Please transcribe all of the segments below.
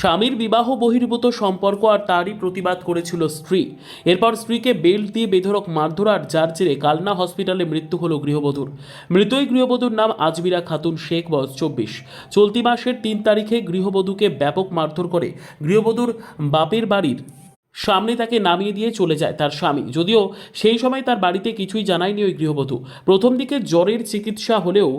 স্বামীর বিবাহ বহির্ভূত সম্পর্ক আর তারই প্রতিবাদ করেছিল স্ত্রী। এরপর স্ত্রীকে বেল্ট দিয়ে বেধরক মারধর আর যার জেরে কালনা হসপিটালে মৃত্যু হলো গৃহবধূর। মৃত এই গৃহবধূর নাম আজমিরা খাতুন শেখ, বয়স চব্বিশ। চলতি মাসের তিন তারিখে গৃহবধূকে ব্যাপক মারধর করে গৃহবধূর বাপের বাড়ির সামনে তাকে নামিয়ে দিয়ে চলে যায় তার স্বামী। যদিও সেই সময় তার বাড়িতে কিছুই জানায়নি ওই গৃহবধূ। প্রথম দিকে জ্বরের চিকিৎসা হলেও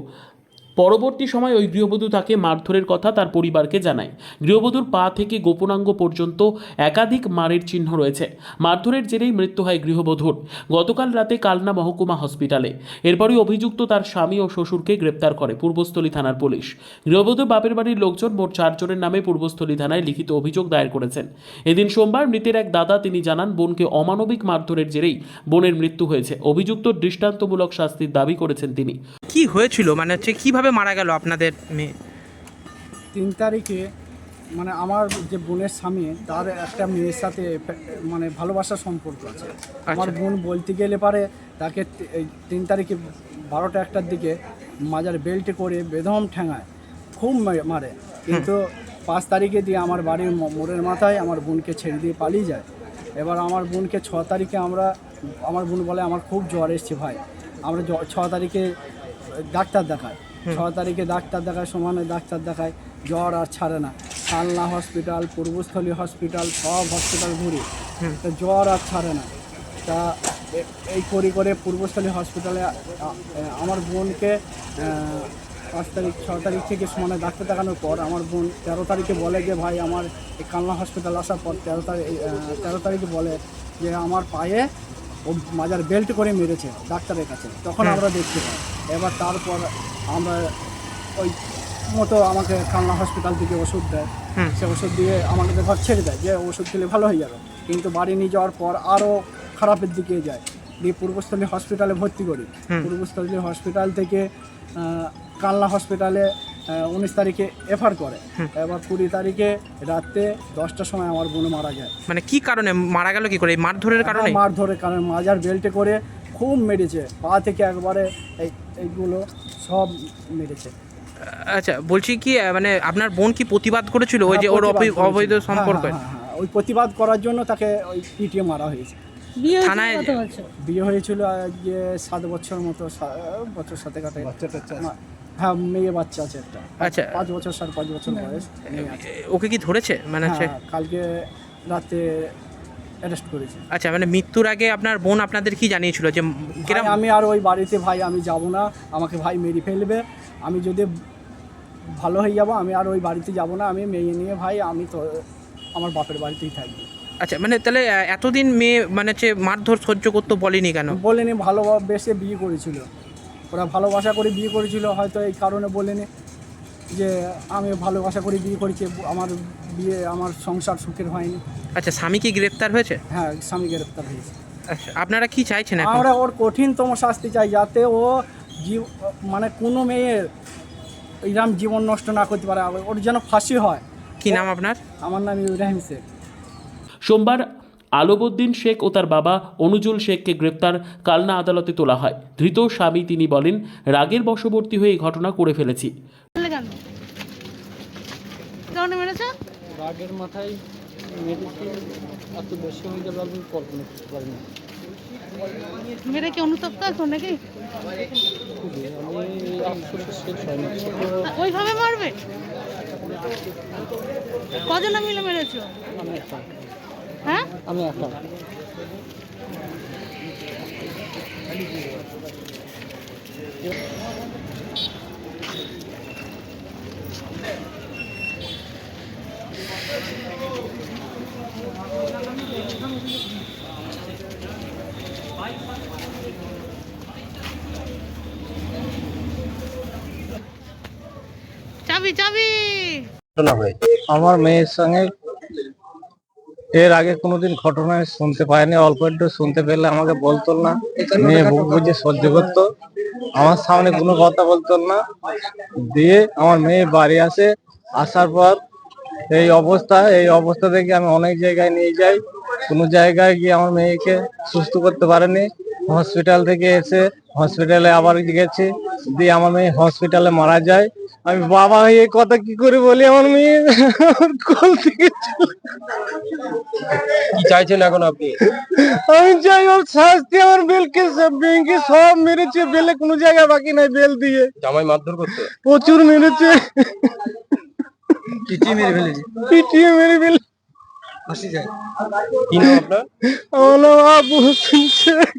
পরবর্তী সময় ওই গৃহবধূ তাকে মারধরের কথা তার পরিবারকে জানায়। গৃহবধূর পা থেকে গোপনাঙ্গ পর্যন্ত একাধিক মারের চিহ্ন রয়েছে। মারধরের জেরেই মৃত্যু হয় গৃহবধূর। গতকাল রাতে কালনা মহকুমা হসপিটালে। এরপরই অভিযুক্ত তার স্বামী ও শ্বশুরকে গ্রেপ্তার করে পূর্বস্থলী থানার পুলিশ। গৃহবধূর বাপের বাড়ির লোকজন মোট চারজনের নামে পূর্বস্থলী থানায় লিখিত অভিযোগ দায়ের করেছেন। এদিন সোমবার মৃতের এক দাদা তিনি জানান, বোনকে অমানবিক মারধরের জেরেই বোনের মৃত্যু হয়েছে। অভিযুক্ত দৃষ্টান্তমূলক শাস্তির দাবি করেছেন তিনি। হয়েছিল? মানে হচ্ছে কীভাবে মারা গেল আপনাদের মেয়ে? তিন তারিখে মানে আমার যে বোনের স্বামী তার একটা মেয়ের সাথে মানে ভালোবাসার সম্পর্ক আছে। আমার বোন বলতে গেলে পারে তাকে তিন তারিখে বারোটা একটার দিকে মাজার বেল্টে করে বেদম ঠেঙায় খুব মারে। কিন্তু পাঁচ তারিখে দিয়ে আমার বাড়ির মোড়ের মাথায় আমার বোনকে ছেড়ে দিয়ে পালিয়ে যায়। এবার আমার বোনকে ছ তারিখে আমরা আমার বোন বলে আমার খুব জ্বর এসছে ভাই। আমরা ছ তারিখে ডাক্তার দেখায়। ছ তারিখে ডাক্তার দেখায় সমানে ডাক্তার দেখায় জ্বর আর ছাড়ে না। কালনা হসপিটাল পূর্বস্থলী হসপিটাল সব হসপিটাল ঘুরি। তা জ্বর আর ছাড়ে না। তা এই করি করে পূর্বস্থলী হসপিটালে আমার বোনকে পাঁচ তারিখ ছ তারিখ থেকে সমানে ডাক্তার দেখানোর পর আমার বোন তেরো তারিখে বলে যে ভাই আমার এই কালনা হসপিটাল আসার পর তেরো তারিখ তেরো তারিখে বলে যে আমার পায়ে ও মাজার বেল্ট করে মেরেছে ডাক্তারের কাছে। তখন আমরা দেখতে পাই। এবার তারপর আমরা ওই মতো আমাকে কালনা হসপিটাল থেকে ওষুধ দেয়। সে ওষুধ দিয়ে আমাকে ঘর ছেড়ে দেয় যে ওষুধ খেলে ভালো হয়ে যাবে। কিন্তু বাড়ি নিয়ে যাওয়ার পর আরও খারাপের দিকে যায়। দিয়ে পূর্বস্থলী হসপিটালে ভর্তি করি। পূর্বস্থলী হসপিটাল থেকে কালনা হসপিটালে উনিশ তারিখে এফআর করে। এবার কুড়ি তারিখে রাত্রে দশটার সময় আমার বোন মারা যায়। মানে কি কারণে? মারা গেল কি করে? মারধরের কারণে? মার ধরে কারণ। মাজার বেল্টে করে খুব মেরেছে। পা থেকে একবারে এই এইগুলো সব মেরেছে। আচ্ছা বলছি কি মানে আপনার বোন কি প্রতিবাদ করেছিল ওই যে হ্যাঁ, ওর প্রতিবাদ অবৈধ হ্যাঁ, সম্পর্ক হ্যাঁ, হ্যাঁ। ওই প্রতিবাদ করার জন্য তাকে ওই পিটিয়ে মারা হয়েছে। বিয়ে হয়েছিল থানায়- কত বিয়ে হয়েছিল আজকে সাত বছর মতো বছর সাথে কাটে হ্যাঁ মেয়ে বাচ্চা আছে একটা। আচ্ছা। পাঁচ বছর সাড়ে পাঁচ বছর বয়স। এ- ওকে কি ধরেছে? মানে কালকে রাতে অ্যারেস্ট করেছে। আচ্ছা মানে মৃত্যুর আগে আপনার বোন আপনাদের কি জানিয়েছিল যে কিরম আমি আর ওই বাড়িতে ভাই আমি যাব না। আমাকে ভাই মেরে ফেলবে। আমি যদি ভালো হয়ে যাব আমি আর ওই বাড়িতে যাব না। আমি মেয়ে নিয়ে ভাই আমি তো আমার বাপের বাড়িতেই থাকব। আচ্ছা মানে তাহলে এতদিন মেয়ে মানে হচ্ছে মারধর সহ্য করতে বলেনি কেন? বলেনি ভালোবেসে বিয়ে করেছিল। ওরা ভালোবাসা করে বিয়ে করেছিল হয়তো এই কারণে বলেনি। যে আমি ভালোবাসা করে বিয়ে করেছি আমার বিয়ে আমার সংসার সুখের হয়নি। আচ্ছা স্বামী কি গ্রেপ্তার হয়েছে? হ্যাঁ স্বামী গ্রেপ্তার হয়েছে। আচ্ছা আপনারা কি চাইছেন আমরা ওর কঠিনতম শাস্তি চাই যাতে ও জীব মানে কোনো মেয়ের এরম জীবন নষ্ট না করতে পারে ওর যেন ফাঁসি হয়। কি নাম আপনার? আমার নাম ইব্রাহিম শেখ। সোমবার আলবউদ্দিন শেখ ও তার বাবা অনুজুল শেখকে গ্রেপ্তার কালনা আদালতে তোলা হয়। ধৃত স্বামী তিনি বলেন রাগের বশবর্তী হয়ে এই ঘটনা করে ফেলেছি। কারণে মেরেছ? রাগের মাথায় মেডিসিন এত বেশি হয়ে যাবে আমি কল্পনা করতে পারি না মেরে কি অনুতপ্ত আছো নাকি? হয় ওইভাবে মারবে? কজন মিলে মেরেছো? আমি একা। হ্যাঁ? আমি চাবি চাবি। আমার মেয়ের সঙ্গে এর আগে কোনোদিন ঘটনায় শুনতে পাইনি। অল্প একটু শুনতে পেলে আমাকে বলতো না। মেয়ে বুক বুঝে সহ্য করতো। আমার সামনে কোনো কথা বলতো না। দিয়ে আমার মেয়ে বাড়ি আসে। আসার পর এই অবস্থা এই অবস্থা থেকে আমি অনেক জায়গায় নিয়ে যাই। কোনো জায়গায় গিয়ে আমার মেয়েকে সুস্থ করতে পারেনি। হসপিটাল থেকে এসে হসপিটালে আবার গেছে দিয়ে আমার মেয়ে হসপিটালে মারা যায়। আমি বাবা হয়ে কথা কি করে বলি? আমার মেয়ে থেকে কি চাইছেন এখন আপনি? আমি চাই ওর শাস্তি আমার বেলকে সব ব্যাংকে সব মেরেছে বেলে কোনো জায়গায় বাকি নাই বেল দিয়ে। জামাই মারধর করতে প্রচুর মেরেছে। পিটিয়ে মেরে ফেলেছে। পিটিয়ে মেরে ফেলে কি নাম আপনার? আমার নাম আবু হোসেন শেখ।